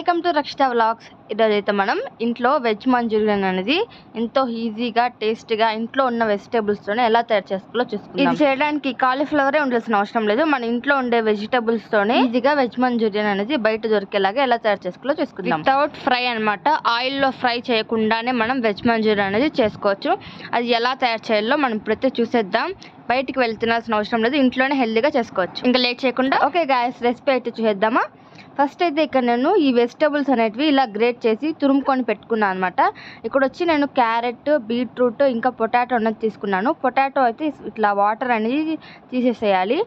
Welcome to Rakshita vlogs ఈరోజు అయితే మనం ఇంట్లో వెజ్ మంచూరియన్ అనేది ఎంతో ఈజీగా టేస్టీగా ఇంట్లో ఉన్న వెజిటేబుల్స్ తోనే ఎలా తయారు చేసుకోవాలో చూసుకుందాం. ఇది చేయడానికి కాలీఫ్లవరే ఉండాల్సిన అవసరం లేదు. మన ఇంట్లో ఉండే వెజిటేబుల్స్ తోనే ఈజీగా వెజ్ మంచూరియన్ అనేది బయట దొరికేలాగా ఎలా తయారు చేసుకోవాలో చూసుకుందాం. వితౌట్ ఫ్రై అనమాట ఆయిల్లో ఫ్రై చేయకుండానే మనం వెజ్ మంచూరియన్ అనేది చేసుకోవచ్చు. అది ఎలా తయారు చేయాలో మనం ఇప్పుడైతే చూసేద్దాం. బయటికి వెళ్తున్న అవసరం లేదు. ఇంట్లోనే హెల్దీగా చేసుకోవచ్చు. ఇంకా లేట్ చేయకుండా. ఓకే గాయస్ రెసిపీ అయితే చూసేద్దామా? ఫస్ట్ అయితే ఇక్కడ నేను ఈ వెజిటేబుల్స్ అనేటివి ఇలా గ్రేట్ చేసి తురుముకొని పెట్టుకున్నాను అనమాట ఇక్కడ వచ్చి నేను క్యారెట్ బీట్రూట్ ఇంకా పొటాటో అనేది తీసుకున్నాను. పొటాటో అయితే ఇట్లా వాటర్ అనేది తీసేసేయాలి.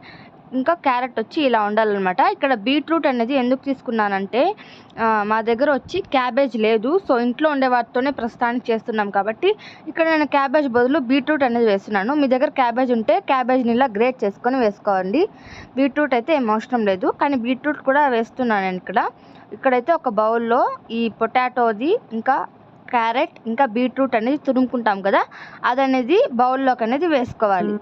ఇంకా క్యారెట్ వచ్చి ఇలా ఉండాలన్నమాట. ఇక్కడ బీట్రూట్ అనేది ఎందుకు తీసుకున్నానంటే మా దగ్గర వచ్చి క్యాబేజ్ లేదు. సో ఇంట్లో ఉండే వాటితోనే ప్రస్తుతానికి చేస్తున్నాం కాబట్టి ఇక్కడ నేను క్యాబేజ్ బదులు బీట్రూట్ అనేది వేస్తున్నాను. మీ దగ్గర క్యాబేజ్ ఉంటే క్యాబేజ్ని ఇలా గ్రేట్ చేసుకొని వేసుకోండి. బీట్రూట్ అయితే ఏం అవసరం లేదు. కానీ బీట్రూట్ కూడా వేస్తున్నాను నేను ఇక్కడ. ఇక్కడైతే ఒక బౌల్లో ఈ పొటాటోది ఇంకా క్యారెట్ ఇంకా బీట్రూట్ అనేది తురుముకుంటాం కదా అది అనేది బౌల్లోకి అనేది వేసుకోవాలి.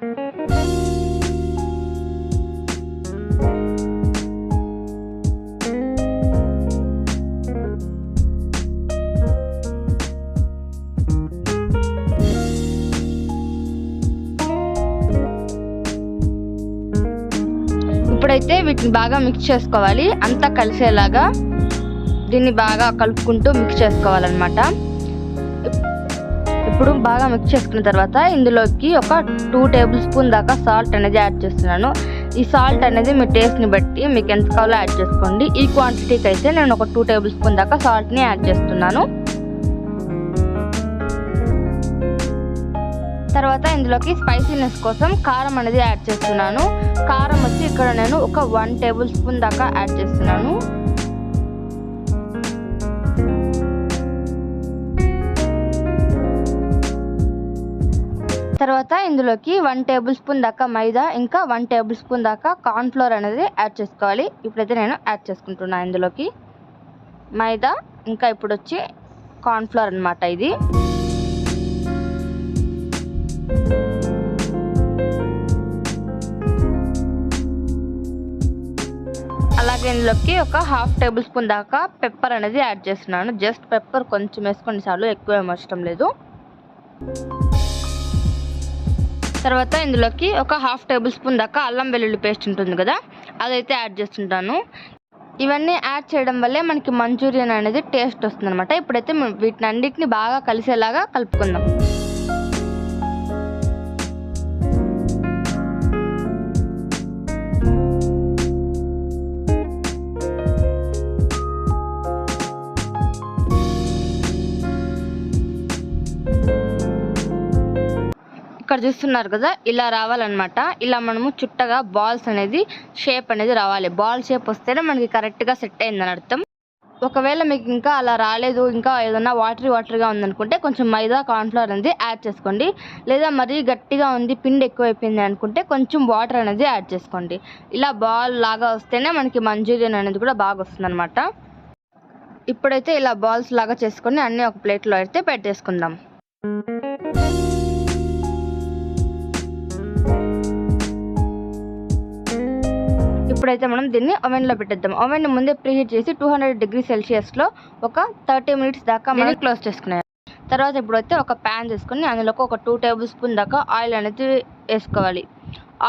ఇప్పుడైతే వీటిని బాగా మిక్స్ చేసుకోవాలి అంతా కలిసేలాగా దీన్ని బాగా కలుపుకుంటూ మిక్స్ చేసుకోవాలన్నమాట. ఇప్పుడు బాగా మిక్స్ చేసుకున్న తర్వాత ఇందులోకి ఒక టూ టేబుల్ స్పూన్ దాకా సాల్ట్ అనేది యాడ్ చేస్తున్నాను. ఈ సాల్ట్ అనేది మీ టేస్ట్ని బట్టి మీకు ఎంత కావాలో యాడ్ చేసుకోండి. ఈ క్వాంటిటీకి అయితే నేను ఒక టూ టేబుల్ స్పూన్ దాకా సాల్ట్ని యాడ్ చేస్తున్నాను. తర్వాత ఇందులోకి స్పైసీనెస్ కోసం కారం అనేది యాడ్ చేస్తున్నాను. కారం వచ్చి ఇక్కడ నేను ఒక వన్ టేబుల్ స్పూన్ దాకా యాడ్ చేస్తున్నాను. తర్వాత ఇందులోకి వన్ టేబుల్ స్పూన్ దాకా మైదా ఇంకా వన్ టేబుల్ స్పూన్ దాకా కార్న్ ఫ్లోర్ అనేది యాడ్ చేసుకోవాలి. ఇప్పుడైతే నేను యాడ్ చేసుకుంటున్నాను ఇందులోకి. మైదా ఇంకా ఇప్పుడు వచ్చి కార్న్ఫ్లోర్ అనమాట ఇది. అలాగే ఇందులోకి ఒక హాఫ్ టేబుల్ స్పూన్ దాకా పెప్పర్ అనేది యాడ్ చేస్తున్నాను. జస్ట్ పెప్పర్ కొంచెం వేసుకొని చాలు ఎక్కువ ఏం అవసరం లేదు. తర్వాత ఇందులోకి ఒక హాఫ్ టేబుల్ స్పూన్ దాకా అల్లం వెల్లుల్లి పేస్ట్ ఉంటుంది కదా అదైతే యాడ్ చేస్తుంటాను. ఇవన్నీ యాడ్ చేయడం వల్లే మనకి మంచూరియన్ అనేది టేస్ట్ వస్తుంది అనమాట ఇప్పుడైతే వీటిని అన్నిటిని బాగా కలిసేలాగా కలుపుకుందాం. చూస్తున్నారు కదా ఇలా రావాలన్నమాట. ఇలా మనము చుట్టగా బాల్స్ అనేది షేప్ అనేది రావాలి. బాల్ షేప్ వస్తేనే మనకి కరెక్ట్గా సెట్ అయిందని అర్థం. ఒకవేళ మీకు ఇంకా అలా రాలేదు ఇంకా ఏదైనా వాటరీ వాటరీగా ఉందనుకుంటే కొంచెం మైదా కార్న్ఫ్లవర్ అనేది యాడ్ చేసుకోండి. లేదా మరీ గట్టిగా ఉంది పిండి ఎక్కువైపోయింది అనుకుంటే కొంచెం వాటర్ అనేది యాడ్ చేసుకోండి. ఇలా బాల్ లాగా వస్తేనే మనకి మంచూరియన్ అనేది కూడా బాగా వస్తుంది ఇప్పుడైతే ఇలా బాల్స్ లాగా చేసుకొని అన్నీ ఒక ప్లేట్లో అయితే పెట్టేసుకుందాం. ఇప్పుడైతే మనం దీన్ని ఓవెన్లో పెట్టేద్దాం. ఓవెన్ ముందే ప్రీహీట్ చేసి టూ హండ్రెడ్ డిగ్రీ సెల్సియస్లో ఒక థర్టీ మినిట్స్ దాకా మనం క్లోజ్ చేసుకున్నాం తర్వాత ఇప్పుడైతే ఒక ప్యాన్ తీసుకొని అందులోకి ఒక టూ టేబుల్ స్పూన్ దాకా ఆయిల్ అనేది వేసుకోవాలి.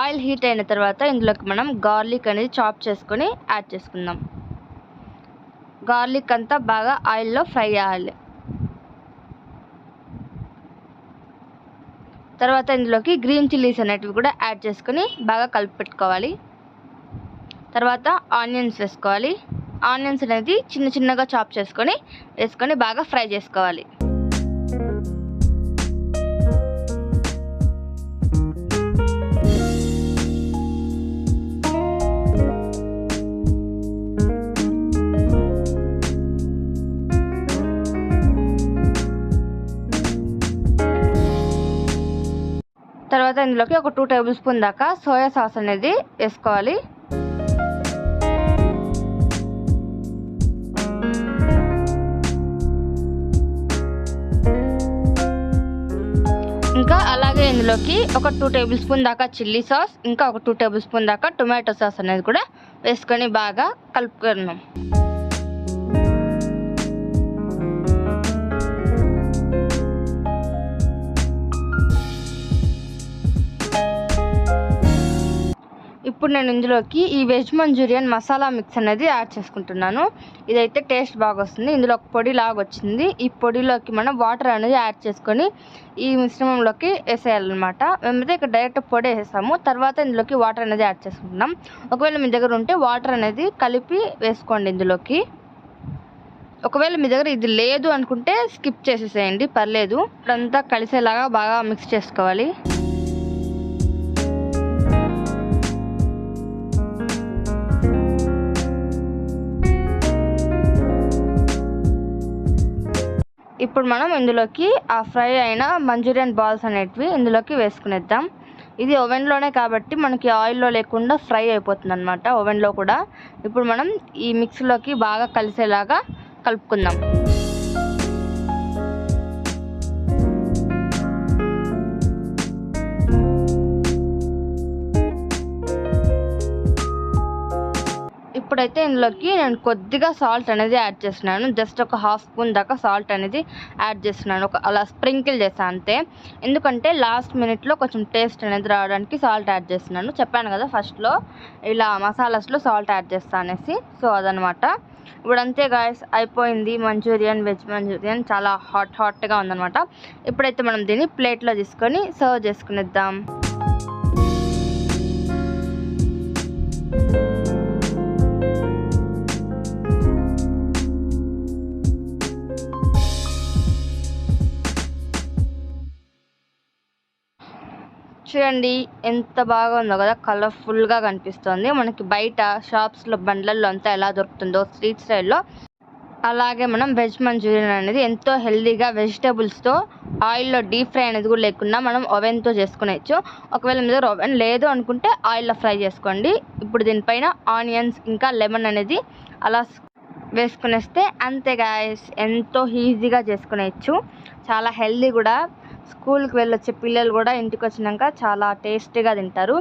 ఆయిల్ హీట్ అయిన తర్వాత ఇందులోకి మనం గార్లిక్ అనేది చాప్ చేసుకొని యాడ్ చేసుకుందాం. గార్లిక్ అంతా బాగా ఆయిల్లో ఫ్రై అవ్వాలి తర్వాత ఇందులోకి గ్రీన్ చిల్లీస్ అనేటివి కూడా యాడ్ చేసుకొని బాగా కలిపి పెట్టుకోవాలి. తర్వాత ఆనియన్స్ వేసుకోవాలి. ఆనియన్స్ అనేది చిన్న చిన్నగా చాప్ చేసుకొని వేసుకొని బాగా ఫ్రై చేసుకోవాలి. తర్వాత ఇందులోకి ఒక టూ టేబుల్ స్పూన్ దాకా సోయా సాస్ అనేది వేసుకోవాలి. ఇందులోకి ఒక టూ టేబుల్ స్పూన్ దాకా చిల్లీ సాస్ ఇంకా ఒక టూ టేబుల్ స్పూన్ దాకా టొమాటో సాస్ అనేది కూడా వేసుకొని బాగా కలుపుకున్నాం. ఇప్పుడు నేను ఇందులోకి ఈ వెజ్ మంచూరియన్ మసాలా మిక్స్ అనేది యాడ్ చేసుకుంటున్నాను. ఇదైతే టేస్ట్ బాగా వస్తుంది ఇందులో ఒక పొడి లాగా వచ్చింది. ఈ పొడిలోకి మనం వాటర్ అనేది యాడ్ చేసుకొని ఈ మిశ్రమంలోకి వేసేయాలన్నమాట. మేమైతే ఇక్కడ డైరెక్ట్ పొడి వేసేసాము. తర్వాత ఇందులోకి వాటర్ అనేది యాడ్ చేసుకుంటున్నాం. ఒకవేళ మీ దగ్గర ఉంటే వాటర్ అనేది కలిపి వేసుకోండి ఇందులోకి. ఒకవేళ మీ దగ్గర ఇది లేదు అనుకుంటే స్కిప్ చేసేసేయండి. పర్లేదు. ఇప్పుడంతా కలిసేలాగా బాగా మిక్స్ చేసుకోవాలి. ఇప్పుడు మనం ఇందులోకి ఆ ఫ్రై అయిన మంచూరియన్ బాల్స్ అనేటివి ఇందులోకి వేసుకునేద్దాం. ఇది ఓవెన్లోనే కాబట్టి మనకి ఆయిల్లో లేకుండా ఫ్రై అయిపోతుంది అనమాట ఓవెన్లో కూడా. ఇప్పుడు మనం ఈ మిక్సీలోకి బాగా కలిసేలాగా కలుపుకుందాం. ఇప్పుడైతే ఇందులోకి నేను కొద్దిగా సాల్ట్ అనేది యాడ్ చేస్తున్నాను. జస్ట్ ఒక హాఫ్ స్పూన్ దాకా సాల్ట్ అనేది యాడ్ చేస్తున్నాను. ఒక అలా స్ప్రింకిల్ చేస్తాను అంతే. ఎందుకంటే లాస్ట్ మినిట్లో కొంచెం టేస్ట్ అనేది రావడానికి సాల్ట్ యాడ్ చేస్తున్నాను. చెప్పాను కదా ఫస్ట్లో ఇలా మసాలాస్లో సాల్ట్ యాడ్ చేస్తాను అనేసి. సో అదనమాట. ఇప్పుడు అంతే గాయస్ అయిపోయింది. మంచూరియన్ వెజ్ మంచూరియన్ చాలా హాట్ హాట్గా ఉందన్నమాట ఇప్పుడైతే మనం దీన్ని ప్లేట్లో తీసుకొని సర్వ్ చేసుకునేద్దాం. చూడండి ఎంత బాగా ఉందో కదా కలర్ఫుల్గా కనిపిస్తుంది. మనకి బయట షాప్స్లో బండ్లల్లో అంతా ఎలా దొరుకుతుందో స్ట్రీట్ స్టైల్లో అలాగే మనం వెజ్ మంచూరియన్ అనేది ఎంతో హెల్దీగా వెజిటేబుల్స్తో ఆయిల్లో డీప్ ఫ్రై అనేది కూడా లేకుండా మనం ఓవెన్తో చేసుకునేచ్చు ఒకవేళ మీ దగ్గర ఓవెన్ లేదు అనుకుంటే ఆయిల్లో ఫ్రై చేసుకోండి. ఇప్పుడు దీనిపైన ఆనియన్స్ ఇంకా లెమన్ అనేది అలా వేసుకునేస్తే అంతే గాయస్ ఎంతో ఈజీగా చేసుకునేయచ్చు. చాలా హెల్దీ కూడా. స్కూల్కి వెళ్ళొచ్చే పిల్లలు కూడా ఇంటికి వచ్చినాక చాలా టేస్టీగా తింటారు.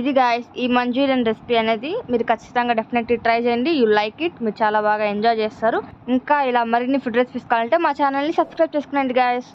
ఇది గాయస్ ఈ మంచూరియన్ రెసిపీ అనేది మీరు ఖచ్చితంగా డెఫినెట్లీ ట్రై చేయండి. యూ లైక్ ఇట్ మీరు చాలా బాగా ఎంజాయ్ చేస్తారు. ఇంకా ఇలా మరిన్ని ఫుడ్ రెసిపీస్ కావాలంటే మా ఛానల్ని సబ్స్క్రైబ్ చేసుకునండి గాయస్